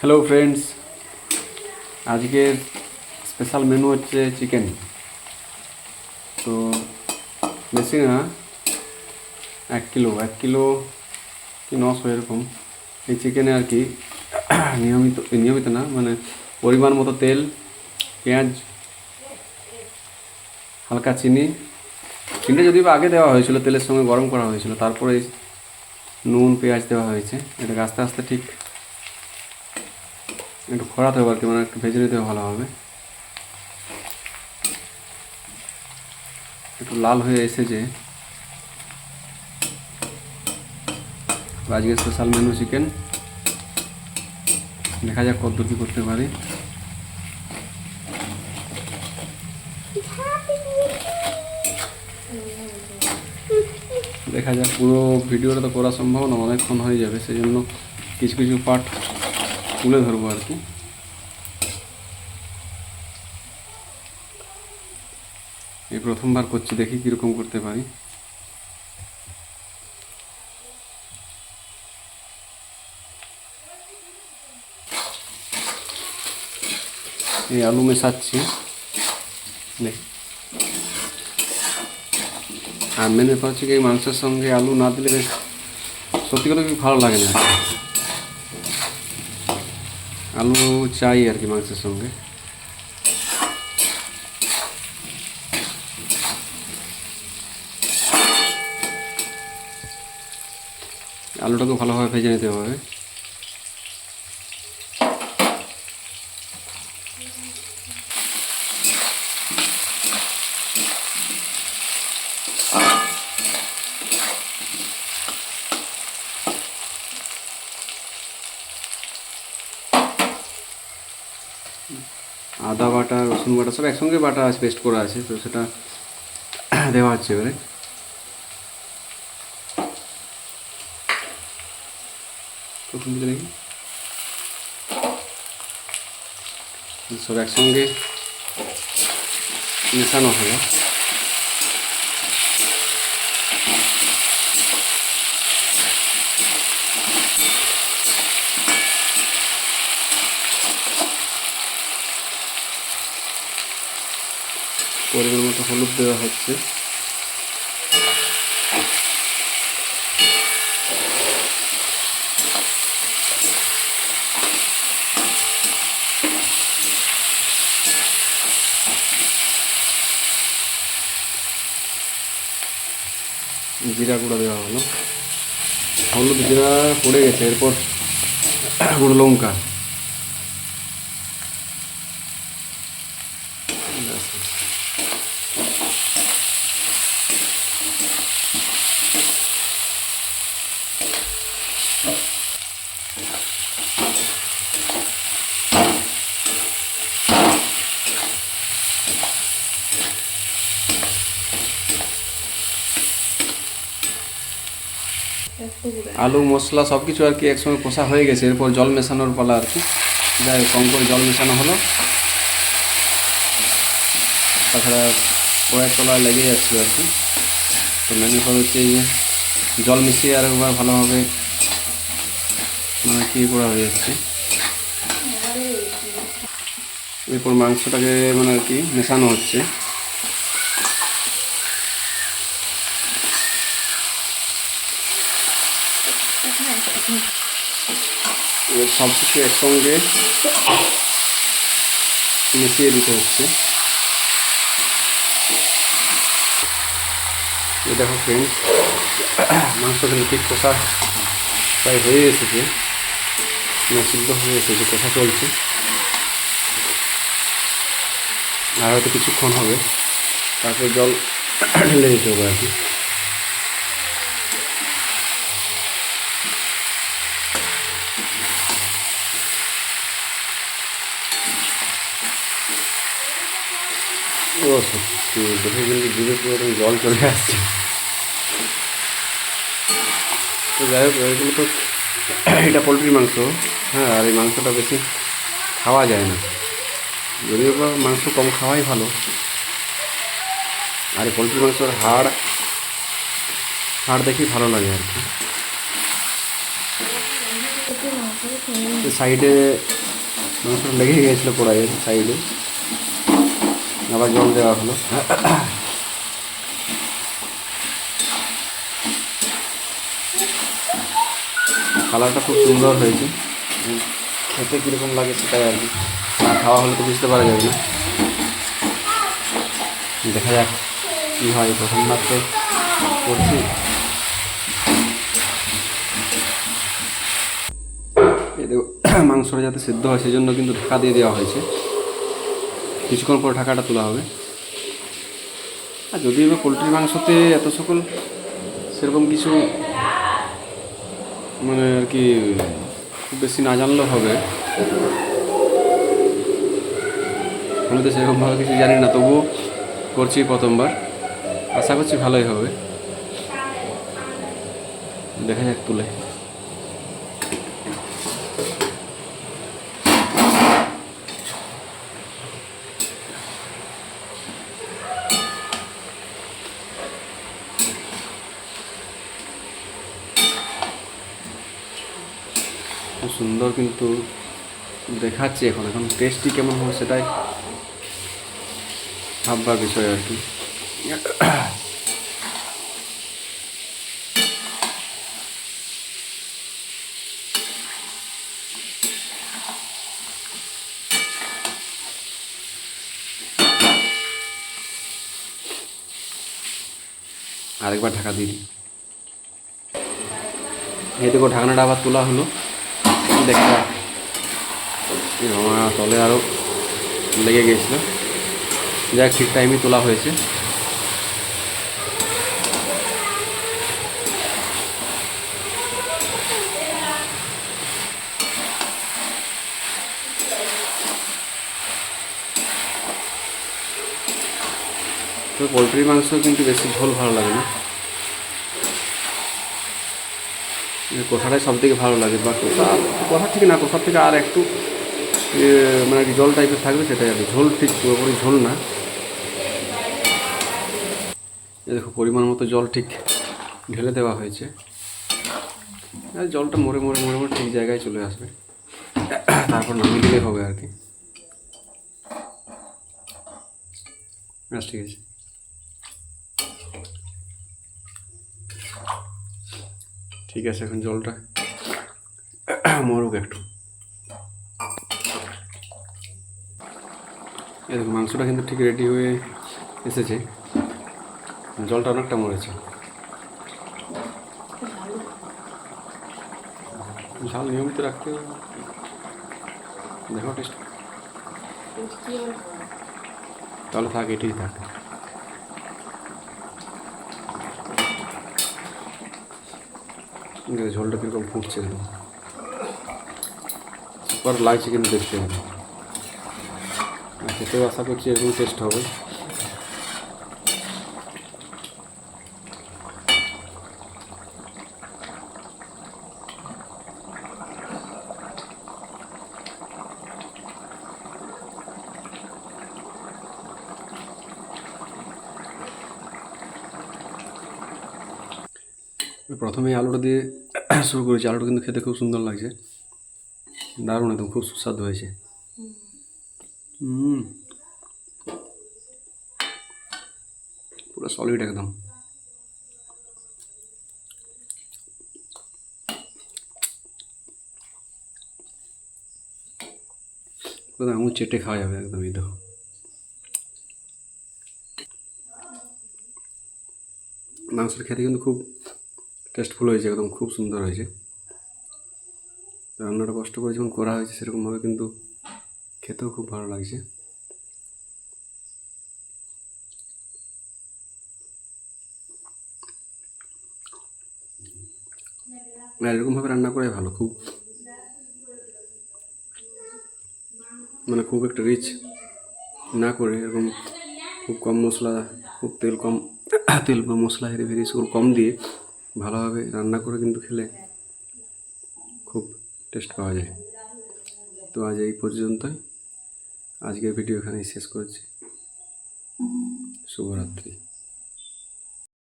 Hello friends আজকের special menu হচ্ছে chicken তো বেশি না, এক কিলো এক কিলো কি নশো এরকম। এই চিকেনে আর কি নিয়মিত নিয়মিত না মানে পরিমাণ মতো তেল, পেঁয়াজ, হালকা চিনি। চিনিটা যদিও বা আগে দেওয়া হয়েছিল, তেলের সঙ্গে গরম করা হয়েছিল, তারপরে নুন, পেঁয়াজ দেওয়া হয়েছে। এটাকে আস্তে আস্তে ঠিক একটু খরাতে হবে আর কি মানে একটু ভেজে নিতে ভালো হবে একটু লাল হয়ে এসেছে। আজকে স্পেশাল মেনু চিকেন দেখা যাক কত কী করতে পারি। দেখা যাক পুরো ভিডিওটা তো করা সম্ভব না, অনেকক্ষণ হয়ে যাবে সেই জন্য কিছু কিছু পার্ট তুলে ধরবো আর কি। এই প্রথমবার করছি, দেখি কীরকম করতে পারি। এই আলু মেশাচ্ছি। আর মেন হচ্ছে কি মাংসের সঙ্গে আলু না দিলে বেশ, সত্যি কথা কি ভালো লাগে না। আলু চাই আর কি মাংসের সঙ্গে। আলুটাকে ভালোভাবে ভেজে নিতে হবে। আদা বাটা, রসুন বাটা সব একসঙ্গে বাটা আছে পেস্ট করা আছে, তো সেটা দেওয়া হচ্ছে এবারে। প্রথম সব একসঙ্গে মেশানো হলো। পরিমাণ মতো হলুদ দেওয়া হচ্ছে। জিরা গুঁড়ো দেওয়া হলো। হলুদ জিরা পড়ে গেছে, এরপর গুঁড়ো লঙ্কা। আলু, মশলা সব কিছু আর কি একসঙ্গে কষা হয়ে গেছে। এরপর জল মেশানোর পালা আর কি। যাই কম করে জল মেশানো হলো। তাছাড়া কয়েক তলায় লেগে যাচ্ছে আর কি। তো করে হচ্ছে যে জল মিশিয়ে আর একবার ভালোভাবে মানে কি করা হয়ে যাচ্ছে। এরপর মাংসটাকে মানে আর কি মেশানো হচ্ছে। সব কিছু একসঙ্গে মিশিয়ে দিতে হচ্ছে। এই দেখো ফ্রেন্ডস মাংস কিন্তু ঠিক কষা প্রায় হয়ে এসেছে মানে সিদ্ধ হয়ে এসেছে, কষা চলছে। আর হয়তো কিছুক্ষণ হবে, তারপর জল ঢেলে দিতে হবে আর কি। ও সত্যি দেখে কিন্তু জিভে পুরো জল চলে আসছে। তো যাই হোক এগুলো তো এটা পোলট্রির মাংস। হ্যাঁ আর এই মাংসটা বেশি খাওয়া যায় না। যদিও বা মাংস কম খাওয়াই ভালো। আর এই পোলট্রির মাংসের হাড় হাড় দেখি ভালো লাগে আর কি। সাইডে মাংসটা লেগে গিয়েছিল কড়াইয়ের সাইডে। আবার জল দেওয়া হলো। কালারটা খুব সুন্দর হয়েছে। খেতে কীরকম লাগে সেটাই আর কি। না খাওয়া হলে তো বুঝতে পারা যাবে না। দেখা যাক কী হয় প্রথমবার তো করছি। মাংসটা যাতে সেদ্ধ হয় সেই জন্য কিন্তু ঢাকা দিয়ে দেওয়া হয়েছে। কিছুক্ষণ পর ঢাকাটা তোলা হবে। আর যদিও বা পোলট্রির মাংসতে এত সকল সেরকম কিছু মানে আর কি খুব বেশি না জানলেও হবে। আমি তো সেরকমভাবে কিছু জানি না তবুও করছি প্রথমবার। আশা করছি ভালোই হবে। দেখা যাক, তুলে। সুন্দর কিন্তু দেখাচ্ছে এখন। এখন টেস্টটি কেমন হবে সেটাই ভাববার বিষয় আর কি। আরেকবার ঢাকা দিই। এই দেখো ঢাকনাটা আবার তোলা হলো। দেখা আমার তলে আরও লেগে গিয়েছিল যাক, ঠিক টাইমে তোলা হয়েছে। তো পোলট্রির মাংস কিন্তু বেশি ঝোল ভালো লাগে না। এই কষাটাই সব থেকে ভালো লাগে, বা কষা কষা ঠিক না, কষার থেকে আর একটু মানে কি জল টাইপের থাকবে সেটাই আর। ঝোল ঠিক পুরোপুরি ঝোল না। দেখো, পরিমাণ মতো জল ঠিক ঢেলে দেওয়া হয়েছে। জলটা মরে মরে মরে মরে ঠিক জায়গায় চলে আসবে। তারপর নামিয়ে দিলেই হবে আর কি। ঠিক আছে। ঠিক আছে, এখন জলটা মরুক একটু। দেখো, মাংসটা কিন্তু ঠিক রেডি হয়ে এসেছে। জলটা অনেকটা মরেছে। ঝাল নিয়মিত রাখতে। দেখো টেস্ট তাহলে থাক, এটাই থাক। ঝোলটা কীরকম ফুটছে সুপার লাগছে কিন্তু দেখতে হবে। খেতেও আশা করছি এরকম টেস্ট হবে। প্রথমে আলুটা দিয়ে শুরু করেছি। আলুটা কিন্তু খেতে খুব সুন্দর লাগছে। দারুণ একদম, খুব সুস্বাদু হয়েছে। হুম। পুরো সলিড একদম। আঙুল চেটে খাওয়া যাবে একদম, এই দেখো। মাংসের খেতে কিন্তু খুব টেস্টফুল হয়েছে, একদম খুব সুন্দর হয়েছে। রান্নাটা কষ্ট করে যখন করা হয়েছে সেরকমভাবে কিন্তু খেতেও খুব ভালো লাগছে। এরকমভাবে রান্না করাই ভালো, খুব মানে খুব একটা রিচ না করে, এরকম খুব কম মশলা, খুব তেল কম, তেল বা মশলা হেরে সেগুলো কম দিয়ে ভালোভাবে রান্না করে কিন্তু খেলে খুব টেস্ট পাওয়া যায়। তো আজ এই পর্যন্তই। আজকের ভিডিও এখানেই শেষ করছি। শুভরাত্রি।